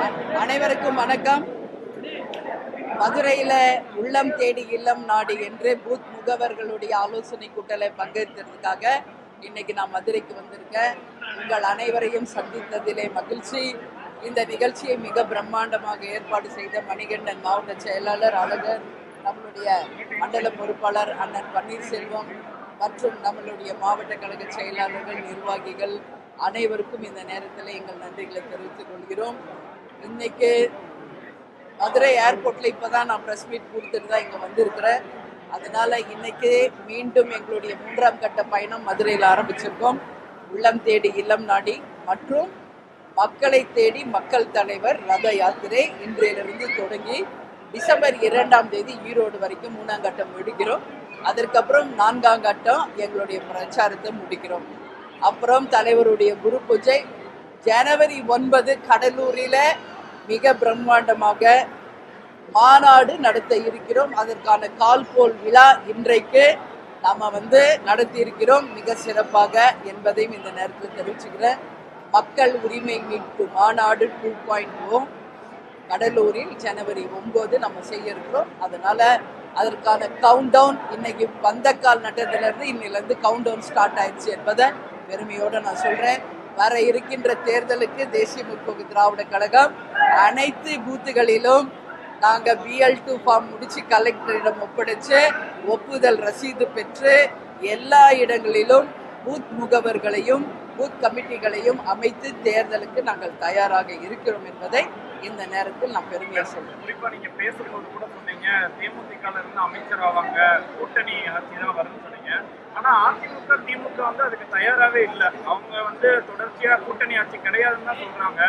அனைவருக்கும் வணக்கம். மதுரையில உள்ளம் தேடி இல்லம் நாடு என்று பூத் முகவர்களுடைய ஆலோசனை கூட்டலை பங்கேற்கிறதுக்காக இன்னைக்கு நான் மதுரைக்கு வந்திருக்கேன். உங்கள் அனைவரையும் சந்தித்ததிலே மகிழ்ச்சி. இந்த நிகழ்ச்சியை மிக பிரம்மாண்டமாக ஏற்பாடு செய்த மணிகண்டன் மாவட்ட செயலாளர் அழகர் நம்மளுடைய மண்டல பொறுப்பாளர் அண்ணன் பன்னீர்செல்வம் மற்றும் நம்மளுடைய மாவட்ட கழக செயலாளர்கள் நிர்வாகிகள் அனைவருக்கும் இந்த நேரத்தில் எங்கள் நன்றிகளை தெரிவித்துக் கொள்கிறோம். இன்னைக்கு மதுரை ஏர்போர்ட்ல இப்பதான் நான் ப்ரெஸ் மீட் கொடுத்துட்டு தான் இங்க வந்திருக்கிறேன். அதனால இன்னைக்கு மீண்டும் எங்களுடைய மூன்றாம் கட்ட பயணம் மதுரையில் ஆரம்பிச்சிருக்கோம். உள்ளம் தேடி இல்லம் நாடி மற்றும் மக்களை தேடி மக்கள் தலைவர் ரத யாத்திரை இன்றையிலிருந்து தொடங்கி டிசம்பர் இரண்டாம் தேதி ஈரோடு வரைக்கும் மூணாம் கட்டம் முடிக்கிறோம். அதற்கப்புறம் நான்காம் கட்டம் எங்களுடைய பிரச்சாரத்தை முடிக்கிறோம். அப்புறம் தலைவருடைய குரு பூஜை ஜனவரி ஒன்பது கடலூரில் மிக பிரம்மாண்டமாக மாநாடு நடத்த இருக்கிறோம். அதற்கான கால்கோல் விழா இன்றைக்கு நாம் வந்து நடத்தி இருக்கிறோம் மிக சிறப்பாக என்பதையும் இந்த நேரத்தில் தெரிவிச்சுக்கிறேன். மக்கள் உரிமை மீட்பு மாநாடு டூ பாயிண்ட் ஓ கடலூரில் ஜனவரி ஒம்பது நம்ம செய்ய இருக்கிறோம் அதற்கான கவுண்ட் டவுன் இன்னைக்கு கால் நட்டத்திலிருந்து இன்னிலேருந்து கவுண்ட் டவுன் ஸ்டார்ட் ஆயிடுச்சு என்பதை பெருமையோட நான் சொல்கிறேன் வர இருக்கின்ற தேர்தலுக்கு தேசிய முற்போக்கு திராவிட கழகம் அனைத்து பூத்துகளிலும் நாங்க பிஎல் டூ ஃபார்ம் முடிச்சு கலெக்டரிடம் ஒப்படைச்சு ஒப்புதல் ரசீது பெற்று எல்லா இடங்களிலும் பூத் முகவர்களையும் பூத் கமிட்டிகளையும் அமைத்து தேர்தலுக்கு நாங்கள் தயாராக இருக்கிறோம் என்பதை இந்த நேரத்தில் நான் பெருமையா சொல்றேன் குறிப்பா நீங்க பேசும்போது கூட சொன்னீங்க தேமுதிக இருந்து அமைச்சர் ஆவாங்க கூட்டணி ஆட்சி தான் வரும் சொன்னீங்க ஆனா அதிமுக திமுக வந்து அதுக்கு தயாராகவே இல்லை. அவங்க வந்து தொடர்ச்சியா கூட்டணி ஆட்சி கிடையாதுன்னு தான் சொல்றாங்க.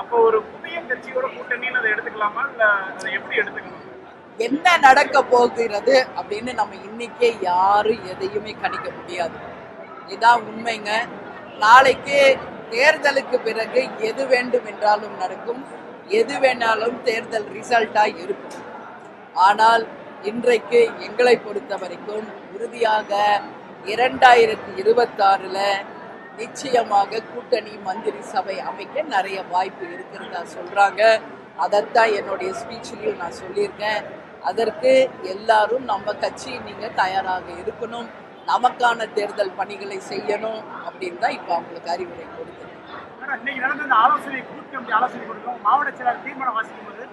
அப்போ ஒரு புதிய கட்சியோட கூட்டணின்னு அதை எடுத்துக்கலாமா? இல்ல அதை எப்படி எடுத்துக்கணும்? என்ன நடக்க போகிறது அப்படின்னு நம்ம இன்னைக்கே யாரும் எதையுமே கணிக்க முடியாது. இதான் உண்மைங்க. நாளைக்கு தேர்தலுக்கு பிறகு எது வேண்டும் என்றாலும் நடக்கும். எது வேணாலும் தேர்தல் ரிசல்ட்டாக இருக்கும். ஆனால் இன்றைக்கு எங்களை பொறுத்த வரைக்கும் உறுதியாக இரண்டாயிரத்தி இருபத்தாறில் நிச்சயமாக கூட்டணி மந்திரி சபை அமைக்க நிறைய வாய்ப்பு இருக்கிறதா சொல்றாங்க. அதைத்தான் என்னுடைய ஸ்பீச்லையும் நான் சொல்லியிருக்கேன். அதற்கு எல்லாரும் நம்ம கட்சி நீங்க தயாராக இருக்கணும். நமக்கான தேர்தல் பணிகளை செய்யணும் அப்படின்னு தான் இப்போ அவங்களுக்கு அறிவுரை கொடுத்தேன் இன்னைக்கு நடந்த ஆலோசனை கூட்டம் ஆலோசனை கொடுக்கும் மாவட்ட செயலாளர் தீர்மானம் வாசிக்கும் போது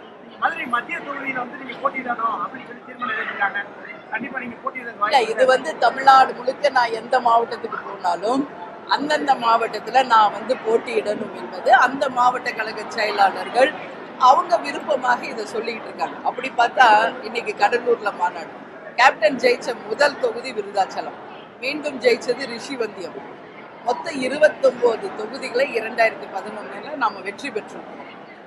மதுரை மத்திய தொகுதியில வந்து நீங்க போட்டியிடணும் அப்படின்னு சொல்லி தீர்மானம் கண்டிப்பா நீங்க போட்டியிட இது வந்து தமிழ்நாடு முழுக்க நான் எந்த மாவட்டத்துக்கு போனாலும் அந்தந்த மாவட்டத்துல நான் வந்து போட்டியிடணும் என்பது அந்த மாவட்ட கழக செயலாளர்கள் அவங்க விருப்பமாக இதை சொல்லிக்கிட்டு இருக்காங்க. அப்படி பார்த்தா இன்னைக்கு கடலூர்ல மாநாடு. கேப்டன் ஜெயிச்ச முதல் தொகுதி விருதாச்சலம். மீண்டும் ஜெயிச்சது ரிஷிவந்தியம். மொத்தம் இருபத்தொம்போது தொகுதிகளை இரண்டாயிரத்தி பதினொன்னுல நாம வெற்றி பெற்றிருக்கோம்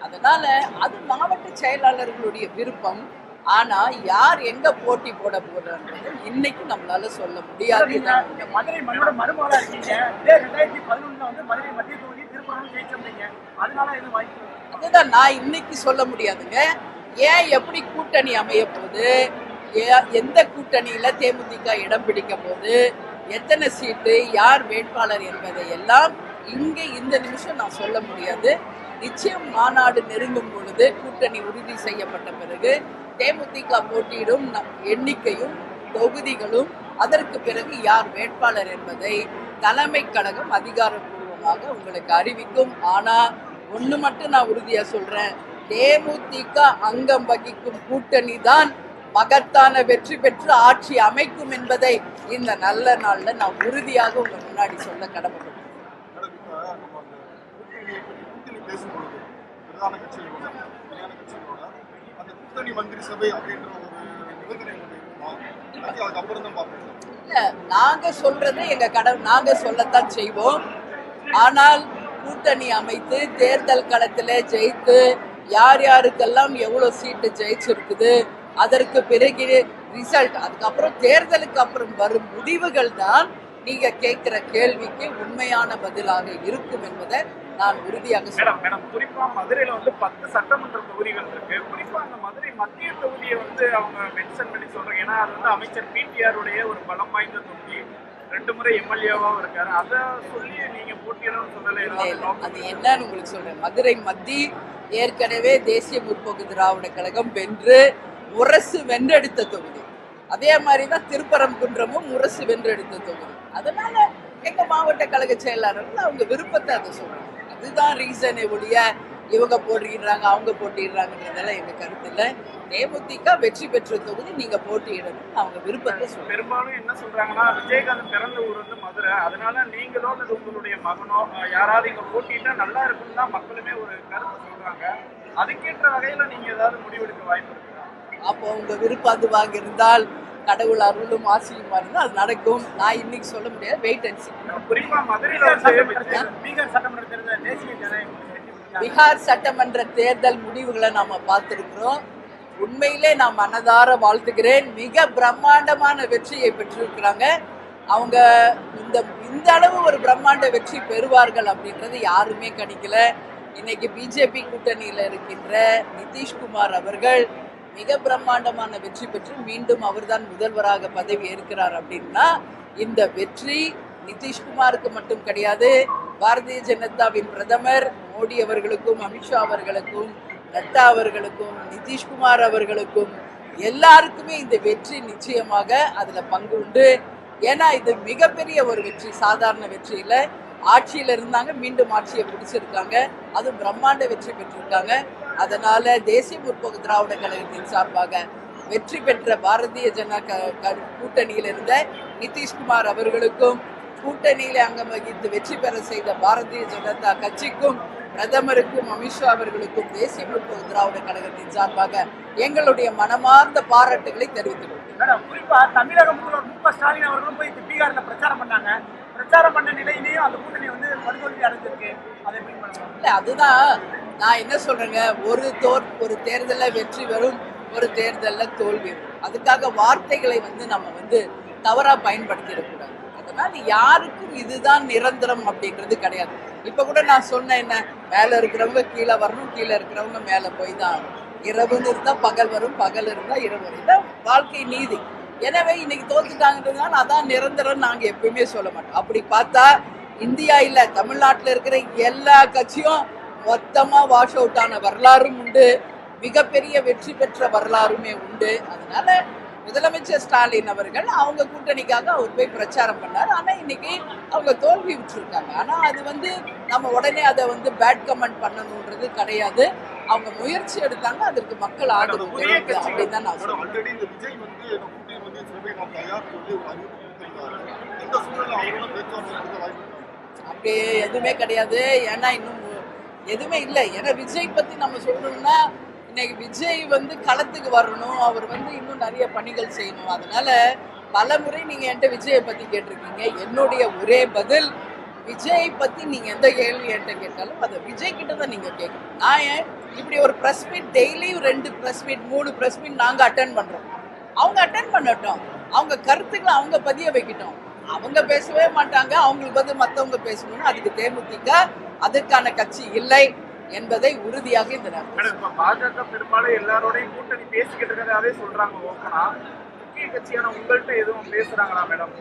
அதனால அது மாவட்ட செயலாளர்களுடைய விருப்பம். ஆனா யார் எங்க போட்டி போட போறன்றது இன்னைக்கு நம்மளால சொல்ல முடியாது. மதுரை மண்ணோட மருமகளா இருக்கீங்க. ரெண்டாயிரத்தி பதினொன்னுல வந்து மதுரை மத்திய தொகுதி திருப்பூர் ஜெயிச்சிருந்தீங்க. அதனால இது வாய்ப்பு அதுதான் நான் இன்னைக்கு சொல்ல முடியாதுங்க. ஏன் எப்படி கூட்டணி அமைய போகுது? எந்த கூட்டணியில தேமுதிக இடம் பிடிக்க போகுது? எத்தனை சீட்டு? யார் வேட்பாளர் என்பதை எல்லாம் இங்கே இந்த நிமிஷம் நான் சொல்ல முடியாது. நிச்சயம் மாநாடு நெருங்கும் பொழுது கூட்டணி உறுதி செய்யப்பட்ட பிறகு தேமுதிக போட்டியிடும் எண்ணிக்கையும் தொகுதிகளும் அதற்கு பிறகு யார் வேட்பாளர் என்பதை தலைமை கழகம் அதிகாரப்பூர்வமாக உங்களுக்கு அறிவிக்கும். ஆனா ஒண்ணு மட்டும் நான் உறுதியா சொல்றேன். தேமுதிக அங்கம் வகிக்கும் கூட்டணி தான் மகத்தான வெற்றி பெற்று ஆட்சி அமைக்கும் என்பதை இந்த நல்ல நாளில் நான் உறுதியாக உங்க முன்னாடி சொல்ல கடமைப்பட்டேன் மேடம், இப்ப நம்ம அந்த கூட்டணி கூட்டணி பேசும்பொழுது பிரதான கட்சிகளோட பிரதான கட்சிகளோட அந்த கூட்டணி மந்திரி சபை அப்படின்ற ஒரு நிபந்தனை அதுக்கப்புறம் தான் இல்ல நாங்க சொல்றது எங்க கடவுள் நாங்க சொல்லத்தான் செய்வோம். ஆனால் கூட்டணி அமைத்து தேர்தல் களத்துல ஜெயித்து யார் யாருக்கெல்லாம் எவ்வளவு சீட்டு ஜெயிச்சிருக்குது அதற்கு பிறகு ரிசல்ட் அதுக்கப்புறம் தேர்தலுக்கு அப்புறம் வரும் முடிவுகள் தான் நீங்க கேட்கிற கேள்விக்கு உண்மையான பதிலாக இருக்கும் என்பதை நான் உறுதியாக மேடம் மேடம் குறிப்பா மதுரையில வந்து பத்து சட்டமன்ற தொகுதிகள் இருக்கு. குறிப்பா அந்த மதுரை மத்திய தொகுதியை வந்து அவங்க மென்ஷன் பண்ணி சொல்றாங்க ஏன்னா அது வந்து அமைச்சர் பிடிஆர் உடைய ஒரு பலம் வாய்ந்த தொகுதி. ரெண்டு முறை எம்எல்ஏவாவும் இருக்காரு. அதை சொல்லி நீங்க போட்டியிடணும்னு சொல்லல அது என்னன்னு உங்களுக்கு சொல்றேன். மதுரை மத்தி ஏற்கனவே தேசிய முற்போக்கு திராவிட கழகம் வென்று முரசு வென்றெடுத்த தொகுதி. அதே மாதிரி தான் திருப்பரங்குன்றமும் முரசு வென்றெடுத்த தொகுதி. அதனால எங்க மாவட்ட கழக செயலாளர்கள் அவங்க விருப்பத்தை அதை சொல்றாங்க. அதுதான் ரீசனே ஒழிய இவங்க போட்டிடுறாங்க அவங்க போட்டிடுறாங்கன்றதெல்லாம் எங்க கருத்து இல்லை. தேமுதிக வெற்றி பெற்ற தொகுதி நீங்க போட்டியிடணும் அவங்க விருப்பத்தை பெரும்பாலும் என்ன சொல்றாங்கன்னா விஜயகாந்த் பிறந்த ஊர் வந்து மதுரை. அதனால நீங்களோ அல்லது உங்களுடைய மகனோ யாராவது இங்க போட்டிட்டா நல்லா இருக்கும்னு தான் மக்களுமே ஒரு கருத்து சொல்றாங்க. அதுக்கேற்ற வகையில நீங்க ஏதாவது முடிவெடுக்க வாய்ப்பு இருக்குதா? அப்போ உங்க விருப்பம் அதுவாக இருந்தால் கடவுள் அருளும் ஆசையுமா இருந்தால் அது நடக்கும். நான் இன்னைக்கு சொல்ல முடியாது. வெயிட் அண்ட் பெற்றாங்க. பீகார் சட்டமன்ற தேர்தல் முடிவுகளை நாம பார்த்திருக்கிறோம். உண்மையிலே நான் மனதார வாழ்த்துகிறேன். மிக பிரம்மாண்டமான வெற்றியை பெற்றிருக்கிறாங்க. அவங்க இந்த இந்த அளவு ஒரு பிரம்மாண்ட வெற்றி பெறுவார்கள் அப்படின்றது யாருமே கணிக்கல. இன்னைக்கு பிஜேபி கூட்டணியில இருக்கின்ற நிதிஷ்குமார் அவர்கள் மிக பிரம்மாண்டமான வெற்றி பெற்று மீண்டும் அவர்தான் முதல்வராக பதவி ஏற்கிறார் அப்படின்னா இந்த வெற்றி நிதிஷ்குமாருக்கு மட்டும் கிடையாது பாரதிய ஜனதாவின் பிரதமர் மோடி அவர்களுக்கும் அமித்ஷா அவர்களுக்கும் நட்டா அவர்களுக்கும் நிதிஷ்குமார் அவர்களுக்கும் எல்லாருக்குமே இந்த வெற்றி நிச்சயமாக அதுல பங்கு உண்டு. ஏன்னா இது மிகப்பெரிய ஒரு வெற்றி சாதாரண வெற்றி இல்லை. ஆட்சியில் இருந்தாங்க மீண்டும் ஆட்சியை பிடிச்சிருக்காங்க. அதுவும் பிரம்மாண்ட வெற்றி பெற்றிருக்காங்க. அதனால தேசிய முற்போக்கு திராவிட கழகத்தின் சார்பாக வெற்றி பெற்ற பாரதிய க- கூட்டணியில் இருந்த நிதிஷ்குமார் அவர்களுக்கும் கூட்டணியில அங்கம் வகித்து வெற்றி பெற செய்த பாரதிய ஜனதா கட்சிக்கும் பிரதமருக்கும் அமித்ஷா அவர்களுக்கும் தேசிய முற்போக்கு திராவிட கழகத்தின் சார்பாக எங்களுடைய மனமார்ந்த பாராட்டுகளை மேடம் குறிப்பா தமிழக முதல்வர் மு க ஸ்டாலின் அவர்களும் போய் பீகார்ல பிரச்சாரம் பண்ணாங்க. பிரச்சாரம் பண்ண நிலையிலேயும் அந்த கூட்டணி வந்து படுதோல்வி அடைஞ்சிருக்கு. அதை அதுதான் நான் என்ன சொல்றேங்க? ஒரு தோல் ஒரு தேர்தலில் வெற்றி வரும் ஒரு தேர்தலில் தோல்வி வரும் அதுக்காக வார்த்தைகளை வந்து நம்ம வந்து தவறா பயன்படுத்திடக்கூடாது. அதனால யாருக்கும் இதுதான் நிரந்தரம் அப்படின்றது கிடையாது. இப்போ கூட நான் சொன்னேன் என்ன? மேலே இருக்கிறவங்க கீழே வரணும் கீழே இருக்கிறவங்க மேலே போய் தான் இரவுன்னு இருந்தால் பகல் வரும் பகல் இருந்தால் இரவு வரும். இதான் வாழ்க்கை நீதி. எனவே இன்னைக்கு தோத்துட்டாங்கிறதுனால அதான் நிரந்தரம் நாங்க எப்பயுமே சொல்ல மாட்டோம். அப்படி பார்த்தா இந்தியா இல்ல தமிழ்நாட்டில் இருக்கிற எல்லா கட்சியும் மொத்தமா வாஷ் அவுட் ஆன வரலாறும் உண்டு. மிகப்பெரிய வெற்றி பெற்ற வரலாறுமே உண்டு. அதனால முதலமைச்சர் ஸ்டாலின் அவர்கள் அவங்க கூட்டணிக்காக அவர் போய் பிரச்சாரம் பண்ணார். ஆனா இன்னைக்கு அவங்க தோல்வி விட்டுருக்காங்க. ஆனா அது வந்து நம்ம உடனே அதை வந்து பேட் கமெண்ட் பண்ணணுன்றது கிடையாது. அவங்க முயற்சி எடுத்தாங்க அதற்கு மக்கள் ஆதரவு தெரிவித்து அப்படின்னு தான் நான் சொல்றேன்? அப்படியே எதுவுமே கிடையாது. ஏன்னா இன்னும் எதுவுமே இல்லை. ஏன்னா விஜய் பத்தி நம்ம சொல்லணும்னா இன்னைக்கு விஜய் வந்து களத்துக்கு வரணும். அவர் வந்து இன்னும் நிறைய பணிகள் செய்யணும். அதனால பல முறை நீங்க என்கிட்ட விஜயை பத்தி கேட்டிருக்கீங்க. என்னுடைய ஒரே பதில் விஜய் பத்தி நீங்க எந்த கேள்வி என்கிட்ட கேட்டாலும் அதை விஜய் கிட்ட தான் நீங்க கேட்கணும். நான் ஏன் இப்படி ஒரு ப்ரெஸ் மீட் டெய்லியும் ரெண்டு ப்ரெஸ் மீட் மூணு ப்ரெஸ் மீட் நாங்க அட்டன் பண்றோம். அவங்க அட்டன் பண்ணட்டும். அவங்க கருத்துக்களை அவங்க பதிய வைக்கட்டும். அவங்க பேசவே மாட்டாங்க. அவங்களுக்கு வந்து மற்றவங்க பேசணும்னு அதுக்கு தேமுதிக அதற்கான கட்சி இல்லை என்பதை உறுதியாக இந்த நேரத்தில் பாஜக பெரும்பாலும் எல்லாரோடையும் கூட்டணி பேசிக்கிட்டு இருக்கிறதாவே சொல்றாங்க கட்சியான உங்கள்கிட்ட எதுவும் பேசுறாங்களா மேடம்?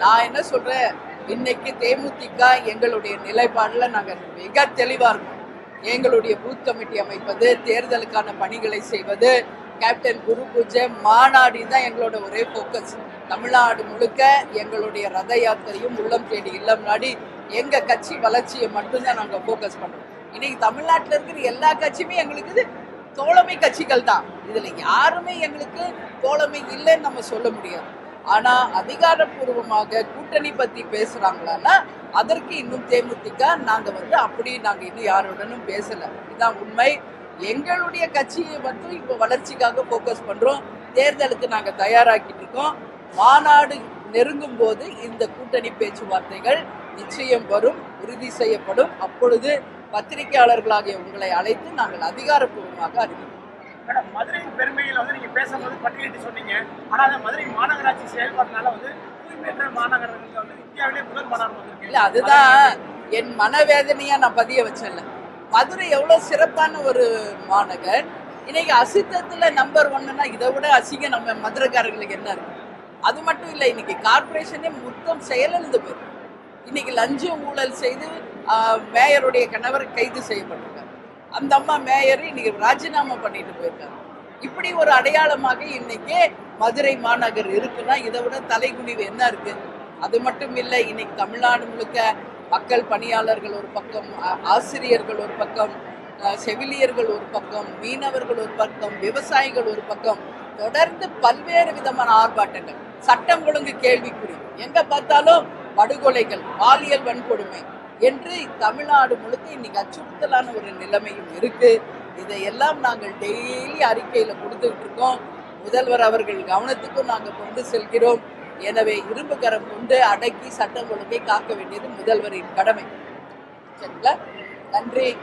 நான் என்ன சொல்றேன்? இன்னைக்கு தேமுதிக எங்களுடைய நிலைப்பாடுல நாங்க மிக தெளிவா இருக்கோம். எங்களுடைய பூத் கமிட்டி அமைப்பது தேர்தலுக்கான பணிகளை செய்வது கேப்டன் குரு பூஜை மாநாடு தான் எங்களோட ஒரே ஃபோக்கஸ் தமிழ்நாடு முழுக்க எங்களுடைய ரத யாத்திரையும் உள்ளம் தேடி இல்லம் நாடி எங்க கட்சி வளர்ச்சியை மட்டும்தான் நாங்கள் ஃபோக்கஸ் பண்ணுறோம் இன்னைக்கு தமிழ்நாட்டில் இருக்கிற எல்லா கட்சியுமே எங்களுக்கு இது தோழமை கட்சிகள் தான். இதில் யாருமே எங்களுக்கு தோழமை இல்லைன்னு நம்ம சொல்ல முடியாது. ஆனால் அதிகாரப்பூர்வமாக கூட்டணி பற்றி பேசுகிறாங்களான்னா அதற்கு இன்னும் தேமுதிக நாங்கள் வந்து அப்படி நாங்கள் இன்னும் யாருடனும் பேசலை. இதுதான் உண்மை. எங்களுடைய கட்சியை மட்டும் இப்போ வளர்ச்சிக்காக ஃபோக்கஸ் பண்ணுறோம் தேர்தலுக்கு நாங்கள் தயாராக்கிட்டு இருக்கோம். மாநாடு நெருங்கும் போது இந்த கூட்டணி பேச்சுவார்த்தைகள் நிச்சயம் வரும் உறுதி செய்யப்படும். அப்பொழுது பத்திரிகையாளர்களாகிய உங்களை அழைத்து நாங்கள் அதிகாரப்பூர்வமாக அறிவிப்போம். மேடம் மதுரையின் பெருமையில வந்து நீங்க பேசும்போது பட்டியலிட்டு சொன்னீங்க. ஆனா அந்த மதுரை மாநகராட்சி செயல்பாட்டினால வந்து தூய்மையற்ற மாநகரங்களுக்கு வந்து இந்தியாவிலே முதல் மாநகரம் வந்திருக்கு. இல்ல அதுதான் என் மனவேதனையா நான் பதிய வச்சேன்ல. மதுரை எவ்வளவு சிறப்பான ஒரு மாநகர். இன்னைக்கு அசுத்தத்துல நம்பர் ஒன்னுனா இதை விட அசிங்கம் நம்ம மதுரைக்காரர்களுக்கு என்ன இருக்கு? அது மட்டும் இல்லை இன்னைக்கு கார்பரேஷனே மொத்தம் செயலிழந்து போயிருக்கு. இன்னைக்கு லஞ்சம் ஊழல் செய்து மேயருடைய கணவர் கைது செய்யப்பட்டிருக்கார். அந்த அம்மா மேயர் இன்னைக்கு ராஜினாமா பண்ணிட்டு போயிருக்காங்க. இப்படி ஒரு அடையாளமாக இன்னைக்கு மதுரை மாநகர் இருக்குன்னா இதை விட தலைகுனிவு என்ன இருக்கு? அது மட்டும் இல்லை இன்னைக்கு தமிழ்நாடு முழுக்க மக்கள் பணியாளர்கள் ஒரு பக்கம் ஆ- ஆசிரியர்கள் ஒரு பக்கம் செவிலியர்கள் ஒரு பக்கம் மீனவர்கள் ஒரு பக்கம் விவசாயிகள் ஒரு பக்கம் தொடர்ந்து பல்வேறு விதமான ஆர்ப்பாட்டங்கள். சட்டம் ஒழுங்கு கேள்விக்குறி. எங்க பார்த்தாலும் படுகொலைகள் பாலியல் வன்கொடுமை என்று தமிழ்நாடு முழுக்க இன்னைக்கு அச்சுறுத்தலான ஒரு நிலைமையும் இருக்கு. இதையெல்லாம் நாங்கள் டெய்லி அறிக்கையில கொடுத்துட்டு இருக்கோம். முதல்வர் அவர்கள் கவனத்துக்கும் நாங்கள் கொண்டு செல்கிறோம். எனவே இரும்பு கரம் கொண்டு அடக்கி சட்டம் ஒழுங்கை காக்க வேண்டியது முதல்வரின் கடமை. சரிங்களா? நன்றி.